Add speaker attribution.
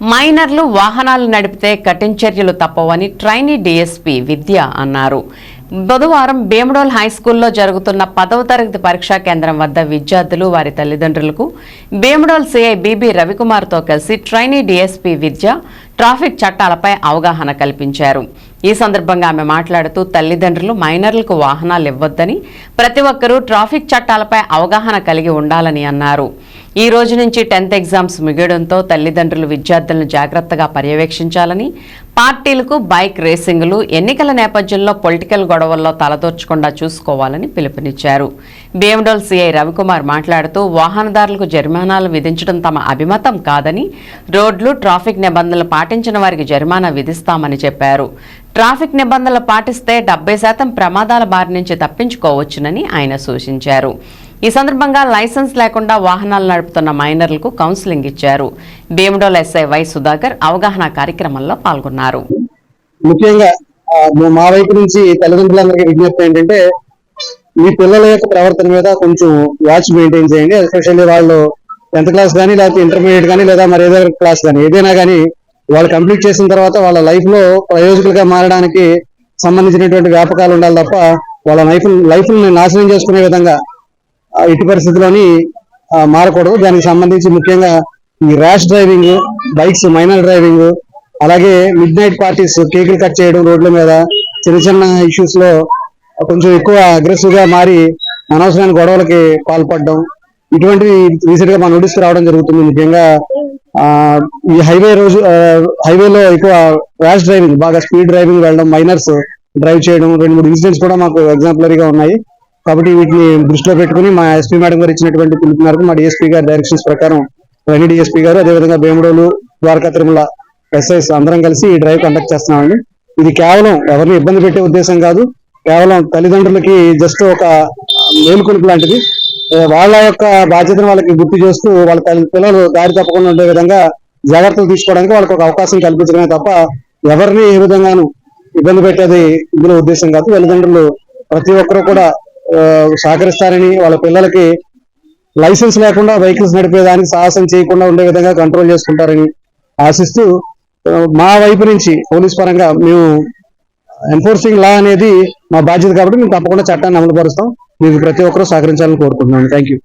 Speaker 1: మైనర్లు వాహనాలు నడిపితే కఠిన చర్యలు తప్పవని ట్రైనీ డీఎస్పీ విద్య అన్నారు. బుధవారం భీమడోల్ హై స్కూల్లో జరుగుతున్న పదవ తరగతి పరీక్షా కేంద్రం వద్ద విద్యార్థులు వారి తల్లిదండ్రులకు భీమడోల్ సిఐ బీబీ రవికుమార్తో కలిసి ట్రైనీ డీఎస్పీ విద్య ట్రాఫిక్ చట్టాలపై అవగాహన కల్పించారు. ఈ సందర్భంగా ఆమె మాట్లాడుతూ తల్లిదండ్రులు మైనర్లకు వాహనాలు ఇవ్వొద్దని ప్రతి ఒక్కరూ ట్రాఫిక్ చట్టాలపై అవగాహన కలిగి ఉండాలని అన్నారు. ఈ రోజు నుంచి టెన్త్ ఎగ్జామ్స్ ముగియడంతో తల్లిదండ్రులు విద్యార్థులను జాగ్రత్తగా పర్యవేక్షించాలని పార్టీలకు బైక్ రేసింగులు ఎన్నికల నేపథ్యంలో పొలిటికల్ గొడవల్లో తలదోర్చకుండా చూసుకోవాలని పిలుపునిచ్చారు. బీఎండోల్ సీఐ రవికుమార్ మాట్లాడుతూ వాహనదారులకు జరిమానాలు విధించడం తమ అభిమతం కాదని రోడ్లు ట్రాఫిక్ నిబంధనలు పాటించిన వారికి జరిమానా విధిస్తామని చెప్పారు. ట్రాఫిక్ నిబంధనలు పాటిస్తే డెబ్బై శాతం ప్రమాదాల బారి నుంచి తప్పించుకోవచ్చునని ఆయన సూచించారు. ఈ సందర్భంగా లైసెన్స్ లేకుండా వాహనాలు నడుపుతున్న మైనర్లకు కౌన్సిలింగ్ ఇచ్చారు. భీమడోల్ ఎస్ఐ వై సుధాకర్ అవగాహన కార్యక్రమంలో పాల్గొన్నారు.
Speaker 2: ముఖ్యంగా మా- వైపు నుంచి తల్లిదండ్రులందరికీ విజ్ఞప్తి ఏంటంటే మీ పిల్లల యొక్క ప్రవర్తన మీద కొంచెం వాచ్ మెయింటైన్ చేయండి. ఎస్పెషల్లీ వాళ్ళు టెన్త్ క్లాస్ కానీ లేకపోతే ఇంటర్మీడియట్ కానీ లేదా మరి ఏదో క్లాస్ కానీ ఏదైనా కానీ వాళ్ళు కంప్లీట్ చేసిన తర్వాత వాళ్ళ లైఫ్లో ప్రయోజకులుగా మారడానికి సంబంధించినటువంటి వ్యాపకాలు ఉండాలి తప్ప వాళ్ళ లైఫ్ లైఫ్ నాశనం చేసుకునే విధంగా ఎట్టి పరిస్థితుల్లోని మారకూడదు. దానికి సంబంధించి ముఖ్యంగా ఈ rash driving bikes minor driving అలాగే మిడ్ నైట్ పార్టీస్ కేకులు కట్ చేయడం రోడ్ల మీద చిన్న చిన్న ఇష్యూస్లో కొంచెం ఎక్కువ అగ్రెసివ్గా మారి అనవసరమైన గొడవలకి పాల్పడడం ఇటువంటివి రీసెంట్గా మన నోటీస్ రావడం జరుగుతుంది. ముఖ్యంగా ఈ హైవే రోజు హైవేలో ఎక్కువ ర్యాష్ డ్రైవింగ్ బాగా స్పీడ్ డ్రైవింగ్ వెళ్ళడం మైనర్స్ డ్రైవ్ చేయడం రెండు మూడు ఇన్సిడెంట్స్ కూడా మాకు ఎగ్జాంపులరీగా ఉన్నాయి. కాబట్టి వీటిని దృష్టిలో పెట్టుకుని మా ఎస్పీ మేడం గారు ఇచ్చినటువంటి పిలుపు మేరకు మా డిఎస్పీ గారి డైరెక్షన్స్ ప్రకారం రెడ్డి డిఎస్పీ గారు. అదేవిధంగా భీమడోలు ద్వారకా తిరుమల ఎస్ఐస్ అందరం కలిసి ఈ డ్రైవ్ కండక్ట్ చేస్తున్నామండి. ఇది కేవలం ఎవరిని ఇబ్బంది పెట్టే ఉద్దేశం కాదు. కేవలం తల్లిదండ్రులకి జస్ట్ ఒక మేలుకొలుపు లాంటిది. వాళ్ళ యొక్క బాధ్యతను వాళ్ళకి గుర్తు చేస్తూ వాళ్ళ తల్లి పిల్లలు దారి తప్పకుండా ఉండే విధంగా జాగ్రత్తలు తీసుకోవడానికి వాళ్ళకి ఒక అవకాశం కల్పించడమే తప్ప ఎవరిని ఏ విధంగాను ఇబ్బంది పెట్టేది ఇందులో ఉద్దేశం కాదు. తల్లిదండ్రులు ప్రతి ఒక్కరూ కూడా సహకరిస్తారని వాళ్ళ పిల్లలకి లైసెన్స్ లేకుండా వెహికల్స్ నడిపేదానికి సాహసం చేయకుండా ఉండే విధంగా కంట్రోల్ చేసుకుంటారని ఆశిస్తూ మా వైపు నుంచి పోలీస్ పరంగా మేము ఎన్ఫోర్సింగ్ లా అనేది మా బాధ్యత కాబట్టి మేము తప్పకుండా చట్టాన్ని అమలు పరుస్తాం మీకు ప్రతి ఒక్కరూ సహకరించాలని కోరుకుంటున్నాను. Thank you